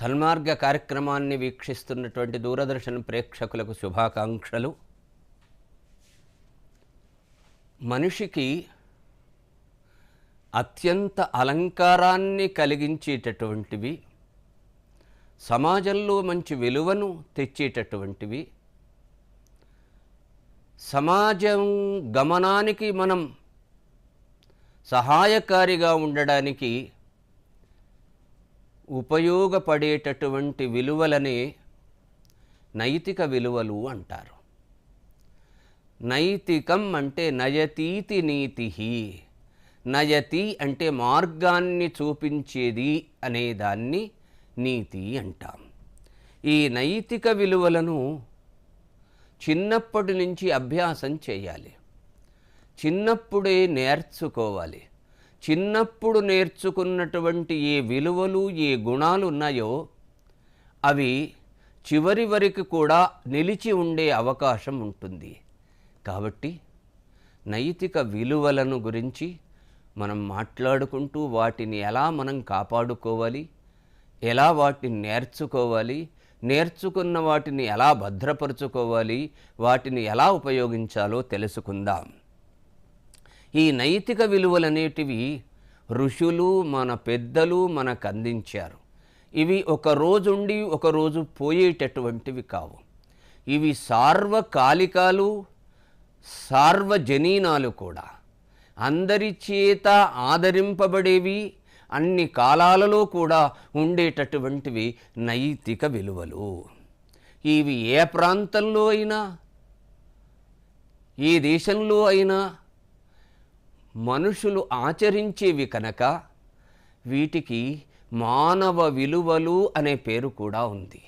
సన్మార్గ కార్యక్రమాన్ని వీక్షిస్తున్నటువంటి దూరదర్శన్ ప్రేక్షకులకు శుభాకాంక్షలు. మనిషికి అత్యంత అలంకారాన్ని కలిగించేటటువంటివి సమాజంలో మంచి విలువను తెచ్చేటటువంటివి సమాజం గమనానికి మనం సహాయకారిగా ఉండడానికి ఉపయోగపడేటటువంటి విలువలనే నైతిక విలువలు అంటారు. నైతికం అంటే నయతీతి నీతి నయతి అంటే మార్గాన్ని చూపించేది అనేదాన్ని నీతి అంటాం. ఈ నైతిక విలువలను చిన్నప్పటి నుంచి అభ్యాసం చేయాలి. చిన్నప్పుడే నేర్చుకోవాలి. చిన్నప్పుడు నేర్చుకున్నటువంటి ఏ విలువలు ఏ గుణాలు ఉన్నాయో అవి చివరి వరకు కూడా నిలిచి ఉండే అవకాశం ఉంటుంది. కాబట్టి నైతిక విలువలను గురించి మనం మాట్లాడుకుంటూ వాటిని ఎలా మనం కాపాడుకోవాలి ఎలా వాటిని నేర్చుకోవాలి నేర్చుకున్న వాటిని ఎలా భద్రపరుచుకోవాలి వాటిని ఎలా ఉపయోగించాలో తెలుసుకుందాం. ఈ నైతిక విలువలనేటివి ఋషులు మన పెద్దలు మనకు అందించారు. ఇవి ఒక రోజుండి ఒక రోజు పోయేటటువంటివి కావు. ఇవి సార్వకాలికాలు సార్వజనీనాలు కూడా. అందరి చేత ఆదరింపబడేవి అన్ని కాలాలలో కూడా ఉండేటటువంటివి నైతిక విలువలు. ఇవి ఏ ప్రాంతంలో అయినా ఏ దేశంలో అయినా మనుషులు ఆచరించేవి కనుక వీటికి మానవ విలువలు అనే పేరు కూడా ఉంది.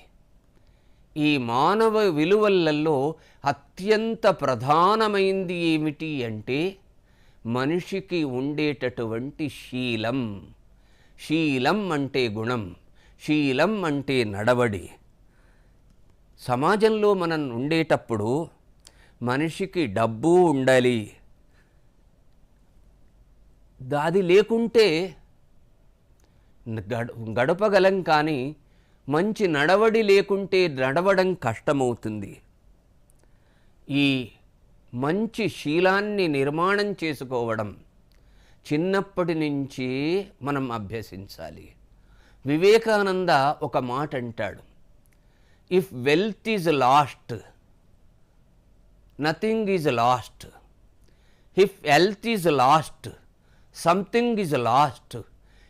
ఈ మానవ విలువలలో అత్యంత ప్రధానమైంది ఏమిటి అంటే మనిషికి ఉండేటటువంటి శీలం. శీలం అంటే గుణం శీలం అంటే నడవడి. సమాజంలో మనం ఉండేటప్పుడు మనిషికి డబ్బు ఉండాలి. అది లేకుంటే గడ గడపగలం కానీ మంచి నడవడి లేకుంటే నడవడం కష్టమవుతుంది. ఈ మంచి శీలాన్ని నిర్మాణం చేసుకోవడం చిన్నప్పటి నుంచి మనం అభ్యసించాలి. వివేకానంద ఒక మాట అంటాడు if wealth is lost nothing is lost if health is lost something is lost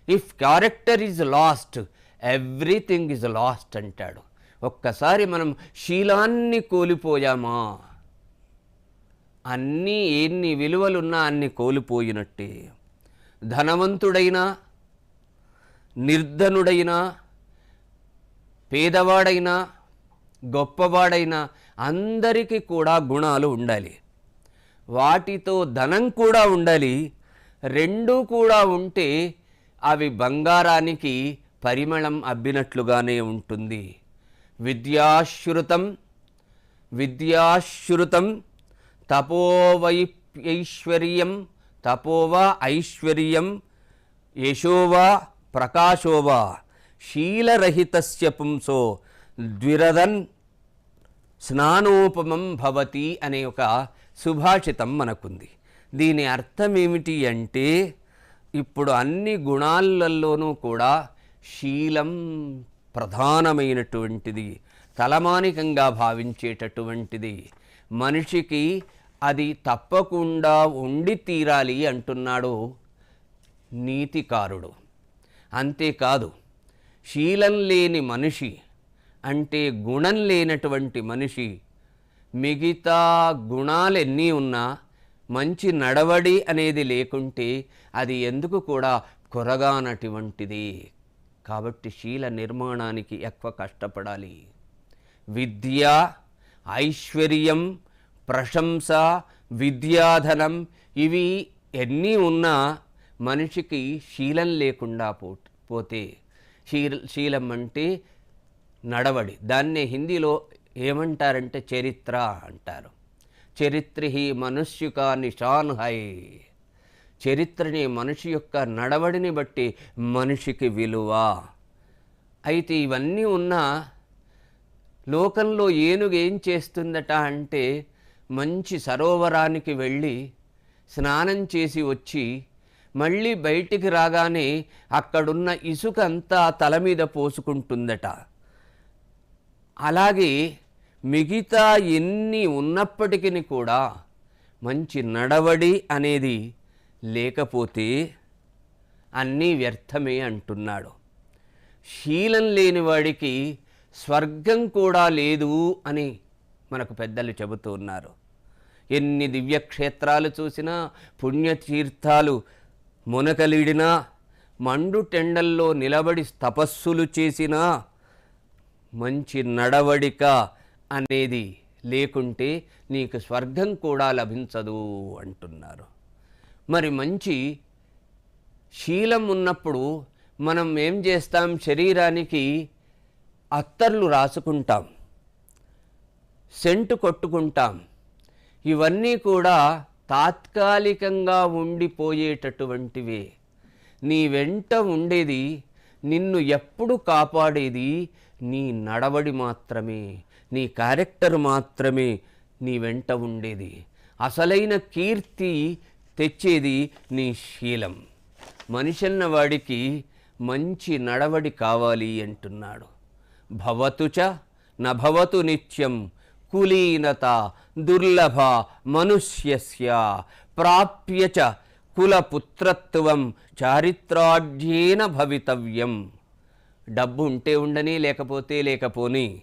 if character is lost everything is lost అంటాడు. ఒక్కసారి మనం శీలాన్ని కోల్పోయామా? అన్నీ ఎన్ని విలువలున్నా అన్ని కోల్పోయినట్టే. ధనవంతుడైనా నిర్ధనుడైనా పేదవాడైనా గొప్పవాడైనా అందరికీ కూడా గుణాలు ఉండాలి. వాటితో ధనం కూడా ఉండాలి. రెండూ కూడా ఉంటే అవి బంగారానికి పరిమళం అబ్బినట్లుగానే ఉంటుంది. విద్యాశ్రుతం విద్యాశ్రుతం తపోవైశ్వర్యం తపోవా ఐశ్వర్యం యశోవా ప్రకాశోవా శీలరహితస్య పుంసో ద్విరదన్ స్నానోపమం భవతి అనే ఒక సుభాషితం మనకుంది. దీని అర్థం ఏమిటి అంటే ఇప్పుడు అన్ని గుణాలలోనూ కూడా శీలం ప్రధానమైనటువంటిది తలమానికంగా భావించేటటువంటిది. మనిషికి అది తప్పకుండా ఉండి తీరాలి అంటున్నాడు నీతికారుడు. అంతేకాదు శీలం లేని మనిషి అంటే గుణం లేనటువంటి మనిషి మిగతా గుణాలు ఎన్ని ఉన్నా మంచి నడవడి అనేది లేకుంటే అది ఎందుకు కూడా కొరగానటువంటిది. కాబట్టి శీల నిర్మాణానికి ఎక్కువ కష్టపడాలి. విద్య ఐశ్వర్యం ప్రశంస విద్యాధనం ఇవి ఎన్ని ఉన్నా మనిషికి శీలం లేకుండా పో పోతే శీల శీలం అంటే నడవడి. దాన్నే హిందీలో ఏమంటారంటే చరిత్ర అంటారు. చరిత్ర హి మనుష్యు నిషాన్ హై. చరిత్రని మనిషి యొక్క నడవడిని బట్టి మనిషికి విలువ. అయితే ఇవన్నీ ఉన్నా లోకంలో ఏనుగు ఏం చేస్తుందట అంటే మంచి సరోవరానికి వెళ్ళి స్నానం చేసి వచ్చి మళ్ళీ బయటికి రాగానే అక్కడున్న ఇసుక అంతా తల మీద పోసుకుంటుందట. అలాగే మిగతా ఎన్ని ఉన్నప్పటికీ కూడా మంచి నడవడి అనేది లేకపోతే అన్నీ వ్యర్థమే అంటున్నాడు. శీలం లేని వాడికి స్వర్గం కూడా లేదు అని మనకు పెద్దలు చెబుతూ ఉన్నారు. ఎన్ని దివ్యక్షేత్రాలు చూసినా పుణ్యతీర్థాలు మునకలిడినా మండు టెండల్లో నిలబడి తపస్సులు చేసినా మంచి నడవడిక అనేది లేకుంటే నీకు స్వర్గం కూడా లభించదు అంటున్నారు. మరి మంచి శీలం ఉన్నప్పుడు మనం ఏం చేస్తాం? శరీరానికి అత్తర్లు రాసుకుంటాం. సెంటు కొట్టుకుంటాం. ఇవన్నీ కూడా తాత్కాలికంగా ఉండిపోయేటటువంటివే. నీ వెంట ఉండేది నిన్ను ఎప్పుడు కాపాడేది నీ నడవడి మాత్రమే. నీ క్యారెక్టర్ మాత్రమే నీ వెంట ఉండేది. అసలైన కీర్తి తెచ్చేది నీ శీలం. మనిషన్న వాడికి మంచి నడవడి కావాలి అంటున్నాడు. భవతు చ నభవతు నిత్యం కులీనత దుర్లభ మనుష్యస్య ప్రాప్యచ కులపుత్రత్వం చారిత్రాఢ్యేన భవితవ్యం. డబ్బు ఉంటే ఉండని లేకపోతే లేకపోని.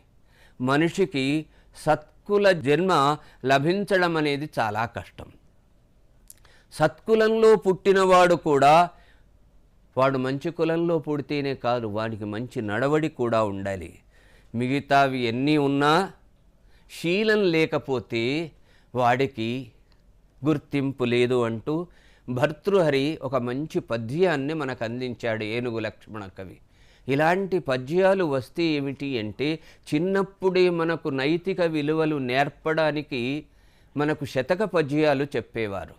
మనిషికి సత్కుల జన్మ లభించడం అనేది చాలా కష్టం. సత్కులంలో పుట్టినవాడు కూడా వాడు మంచి కులంలో పుడితేనే కాదు వాడికి మంచి నడవడి కూడా ఉండాలి. మిగతావి ఎన్ని ఉన్నా శీలం లేకపోతే వాడికి గుర్తింపు లేదు అంటూ భర్తృహరి ఒక మంచి పద్యాన్ని మనకు అందించాడు ఏనుగు లక్ష్మణ కవి. ఇలాంటి పద్యాలు వస్తే ఏమిటి అంటే చిన్నప్పుడే మనకు నైతిక విలువలు నేర్పడానికి మనకు శతక పద్యాలు చెప్పేవారు.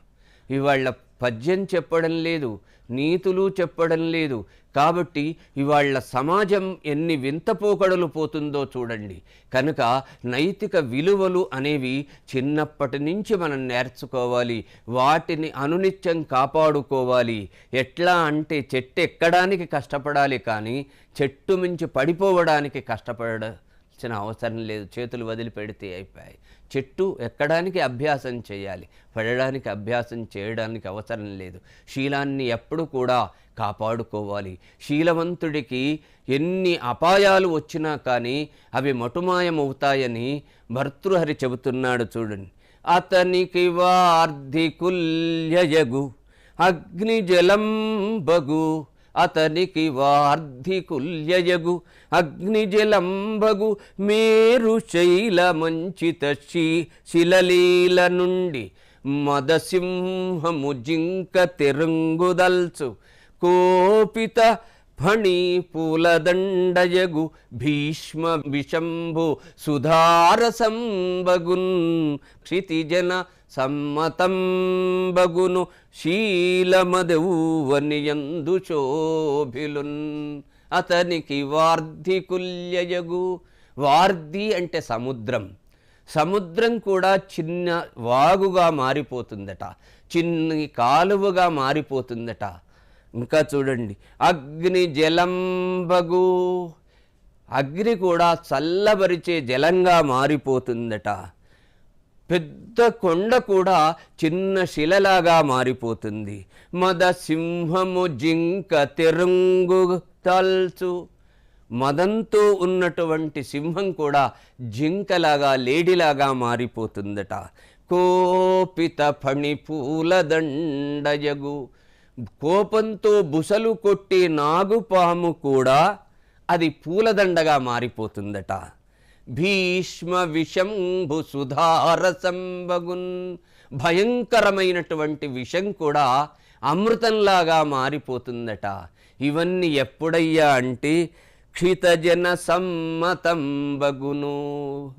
ఇవాళ పద్యం చెప్పడం లేదు. నీతులు చెప్పడం లేదు. కాబట్టి ఇవాళ సమాజం ఎన్ని వింతపోకడలు పోతుందో చూడండి. కనుక నైతిక విలువలు అనేవి చిన్నప్పటి నుంచి మనం నేర్చుకోవాలి. వాటిని అనునిత్యం కాపాడుకోవాలి. ఎట్లా అంటే చెట్టు ఎక్కడానికి కష్టపడాలి కానీ చెట్టు మించి పడిపోవడానికి కష్టపడాల్సిన అవసరం లేదు. చేతులు వదిలిపెడితే అయిపోయాయి. చెట్టు ఎక్కడానికి అభ్యాసం చేయాలి పడడానికి అభ్యాసం చేయడానికి అవసరం లేదు. శీలాన్ని ఎప్పుడు కూడా కాపాడుకోవాలి. శీలవంతుడికి ఎన్ని అపాయాలు వచ్చినా కానీ అవి మటుమాయమవుతాయని భర్తృహరి చెబుతున్నాడు చూడండి. అతనికి వార్ధికుల్యయగు అగ్నిజలంబగు అతనికి వార్ధికుల్యయగు అగ్నిజలంబగు మేరు శైల మంచిత శిలలీల నుండి మదసింహము జింక తెరంగుదల్చు కోపిత ఫణి పూలదండయగు భీష్మ విశంభు సుధారసంబగున్ క్షితిజన సమ్మతంబగును శీలమదౌవనియందు శోభిలున్. అతనికి వార్ధికుల్యయగు వార్ధి అంటే సముద్రం. సముద్రం కూడా చిన్న వాగుగా మారిపోతుందట. చిన్ని కాలువగా మారిపోతుందట. ఇంకా చూడండి అగ్ని జలంబగు అగ్ని కూడా చల్లబరిచే జలంగా మారిపోతుందట. పెద్ద కొండ కూడా చిన్న శిలలాగా మారిపోతుంది. మద సింహము జింక తెరంగు తల్చు. మదంతో ఉన్నటువంటి సింహం కూడా జింకలాగా లేడిలాగా మారిపోతుందట. కోపిత ఫణి పూలదండయగు కోపంతో బుసలు కొట్టే నాగుపాము కూడా అది పూలదండగా మారిపోతుందట. భీష్మ విషంభు సుధారసంబగున్ భయంకరమైనటువంటి విషం కూడా అమృతంలాగా మారిపోతుందట. ఇవన్నీ ఎప్పుడయ్యా అంటే క్షితజన సమ్మతంబగును.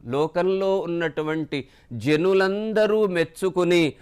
లోకంలో ఉన్నటువంటి జనులందరూ మెచ్చుకుని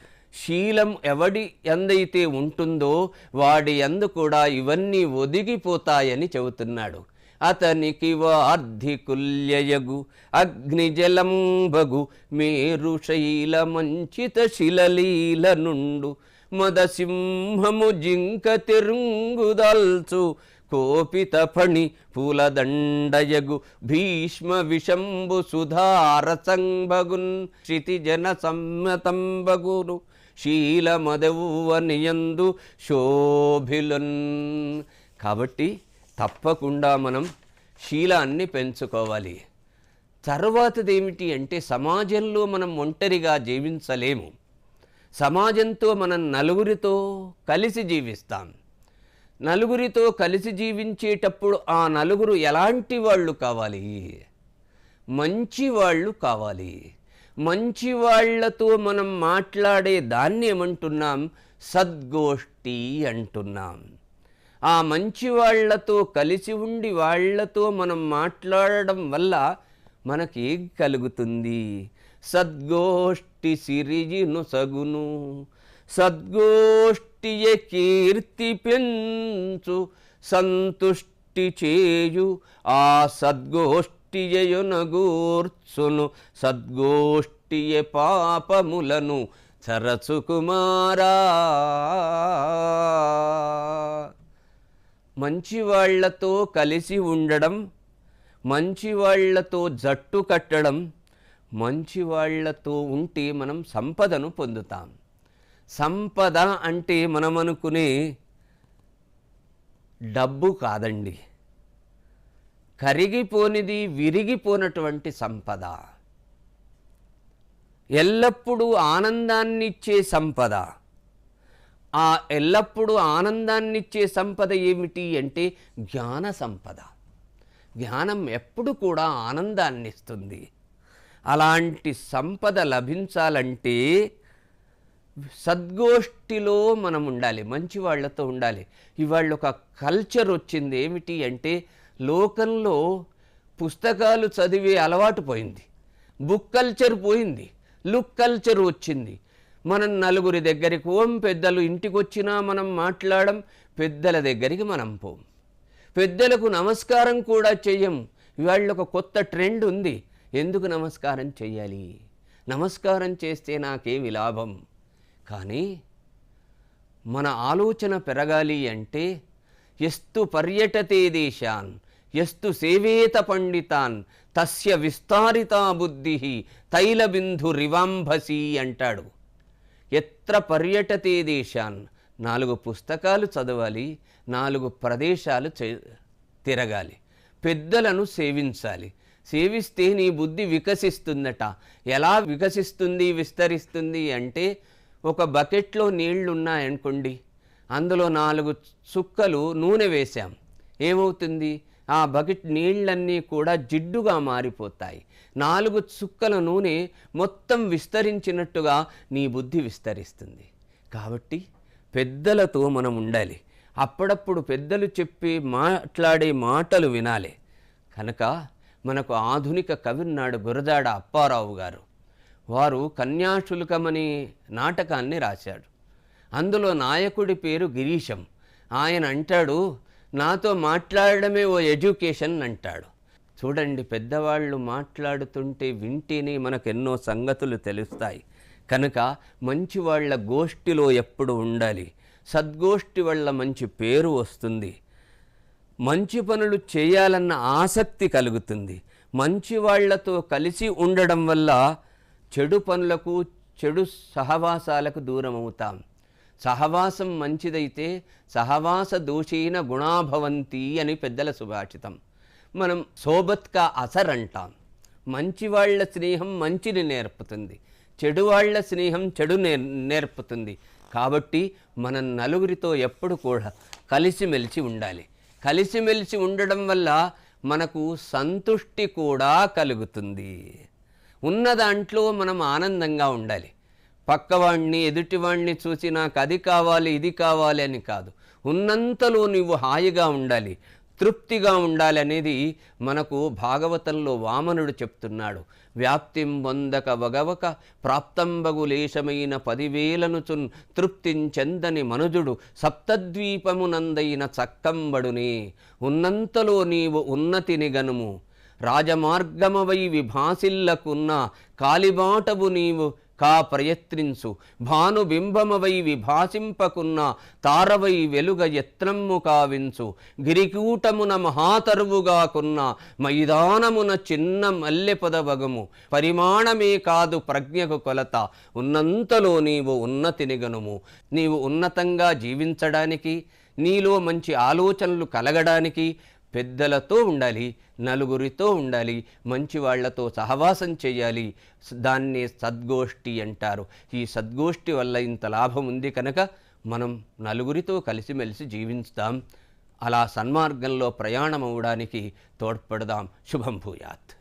శీలం ఎవడి ఎందైతే ఉంటుందో వాడి ఎందు కూడా ఇవన్నీ ఒదిగిపోతాయని చెబుతున్నాడు. అతనికి వార్ధికుల్యయగు అగ్నిజలంబగు మేరు శైల మంచిత శిలలీల నుండు మదసింహము జింక తిరుంగుదల్చు కోపిత ఫణి పూలదండయగు భీష్మ విషంబు సుధార సంభగున్ క్షితిజన సమ్మతంబగును శీలమదవువనియందు శోభిలున్. కాబట్టి తప్పకుండా మనం శీలాన్ని పెంచుకోవాలి. తర్వాతది ఏమిటి అంటే సమాజంలో మనం ఒంటరిగా జీవించలేము. సమాజంతో మనం నలుగురితో కలిసి జీవిస్తాం. నలుగురితో కలిసి జీవించేటప్పుడు ఆ నలుగురు ఎలాంటి వాళ్ళు కావాలి? మంచి వాళ్ళు కావాలి. మంచి వాళ్ళతో మనం మాట్లాడే దాన్ని ఏమంటున్నాం? సద్గోష్ఠి అంటున్నాం. ఆ మంచి వాళ్ళతో కలిసి ఉండి వాళ్ళతో మనం మాట్లాడడం వల్ల మనకి కలుగుతుంది? సద్గోష్ఠి సిరిజిను సగును సద్గోష్ఠియ కీర్తి పెంచు సంతుష్టి చేయు ఆ సద్గోష్ఠియయునగూర్చును సద్గోష్ఠియ పాపములను చరచుకుమారా. మంచి వాళ్ళతో కలిసి ఉండడం మంచి వాళ్ళతో జట్టు కట్టడం మంచి వాళ్ళతో ఉంటే మనం సంపదను పొందుతాం. సంపద అంటే మనం అనుకునే డబ్బు కాదండి. కరిగిపోనిది విరిగిపోనటువంటి సంపద. ఎల్లప్పుడూ ఆనందాన్నిచ్చే సంపద. ఆ ఎల్లప్పుడూ ఆనందాన్నిచ్చే సంపద ఏమిటి అంటే జ్ఞాన సంపద. జ్ఞానం ఎప్పుడు కూడా ఆనందాన్ని ఇస్తుంది అలాంటి సంపద లభించాలంటే సద్గోష్ఠిలో మనం ఉండాలి మంచి వాళ్ళతో ఉండాలి. ఇవాళ ఒక కల్చర్ వచ్చింది ఏమిటి అంటే లోకంలో పుస్తకాలు చదివే అలవాటు పోయింది. బుక్ కల్చర్ పోయింది. లుక్ కల్చర్ వచ్చింది. మనం నలుగురి దగ్గరికి ఓం పెద్దలు ఇంటికొచ్చినా మనం మాట్లాడం పెద్దల దగ్గరికి మనం పోం. పెద్దలకు నమస్కారం కూడా చెయ్యం. ఇవాళ ఒక కొత్త ట్రెండ్ ఉంది. ఎందుకు నమస్కారం చెయ్యాలి? నమస్కారం చేస్తే నాకేమి లాభం? కానీ మన ఆలోచన పెరగాలి అంటే ఎస్తు పర్యటతే దేశాన్ ఎస్తు సేవేత పండితాన్ తస్య విస్తారితా బుద్ధి తైలబింధు రివాంభసి అంటాడు. ఎత్ర పర్యటతే దేశాన్ నాలుగు పుస్తకాలు చదవాలి నాలుగు ప్రదేశాలు చే- తిరగాలి. పెద్దలను సేవించాలి. సేవిస్తే నీ బుద్ధి వికసిస్తుందట. ఎలా వికసిస్తుంది విస్తరిస్తుంది అంటే ఒక బకెట్లో నీళ్ళున్నాయనుకోండి అందులో నాలుగు చుక్కలు నూనె వేశాం. ఏమవుతుంది? ఆ బకెట్ నీళ్ళన్నీ కూడా జిడ్డుగా మారిపోతాయి. నాలుగు చుక్కల నూనె మొత్తం విస్తరించినట్టుగా నీ బుద్ధి విస్తరిస్తుంది. కాబట్టి పెద్దలతో మనం ఉండాలి. అప్పుడప్పుడు పెద్దలు చెప్పి మాట్లాడే మాటలు వినాలి. కనుక మనకు ఆధునిక కవిన్నాడు బురదాడ గురజాడ అప్పారావు గారు. వారు కన్యాశుల్కమని నాటకాన్ని రాశాడు. అందులో నాయకుడి పేరు గిరీశం. ఆయన అంటాడు నాతో మాట్లాడడమే ఓ ఎడ్యుకేషన్ అంటాడు. చూడండి పెద్దవాళ్ళు మాట్లాడుతుంటే వింటేనే మనకు ఎన్నో సంగతులు తెలుస్తాయి. కనుక మంచి వాళ్ళ గోష్ఠిలో ఎప్పుడు ఉండాలి? సద్గోష్ఠి వల్ల మంచి పేరు వస్తుంది. మంచి పనులు చేయాలన్న ఆసక్తి కలుగుతుంది. మంచి వాళ్ళతో కలిసి ఉండడం వల్ల చెడు పనులకు చెడు సహవాసాలకు దూరం అవుతాం. సహవాసం మంచిదైతే సహవాస దోషీన గుణాభవంతి అని పెద్దల సుభాషితం మనం సోబత్కా అసర్ అంటాం. మంచివాళ్ళ స్నేహం మంచిని నేర్పుతుంది. చెడు వాళ్ళ స్నేహం చెడు నేర్ నేర్పుతుంది. కాబట్టి మనం నలుగురితో ఎప్పుడు కూడా కలిసిమెలిసి ఉండాలి. కలిసిమెలిసి ఉండడం వల్ల మనకు సంతుష్టి కూడా కలుగుతుంది. ఉన్న దాంట్లో మనం ఆనందంగా ఉండాలి. పక్కవాణ్ణి ఎదుటివాణ్ణి చూసి నాకు అది కావాలి ఇది కావాలి అని కాదు. ఉన్నంతలో నువ్వు హాయిగా ఉండాలి. తృప్తిగా ఉండాలి అనేది మనకు భాగవతంలో వామనుడు చెప్తున్నాడు. వ్యాప్తిం వందక వగవక ప్రాప్తంబగు లేశమైన పదివేలను చున్ తృప్తించెందని మనుజుడు సప్తద్వీపమునందైన చక్కంబడునే. ఉన్నంతలో నీవు ఉన్నతిని గనుము. రాజమార్గమవై విభాసిల్లకున్న కాలిబాటవు నీవు కా ప్రయత్నించు. భానుబింబమవై విభాసింపకున్న తారవై వెలుగ యత్నమ్ము కావించు. గిరికూటమున మహాతరువుగాకున్న మైదానమున చిన్న మల్లె పొదవగము పరిమాణమే కాదు ప్రజ్ఞకు కొలత. ఉన్నంతలో నీవు ఉన్నతిని గనుము. నీవు ఉన్నతంగా జీవించడానికి నీలో మంచి ఆలోచనలు కలగడానికి పెద్దలతో ఉండాలి నలుగురితో ఉండాలి మంచి వాళ్ళతో సహవాసం చేయాలి. దాన్నే దాన్ని సద్గోష్ఠి అంటారు. ఈ సద్గోష్ఠి వల్ల ఇంత లాభం ఉంది కనుక మనం నలుగురితో కలిసిమెలిసి జీవిస్తాం అలా సన్మార్గంలో ప్రయాణం అవ్వడానికి తోడ్పడదాం. శుభం భూయాత్.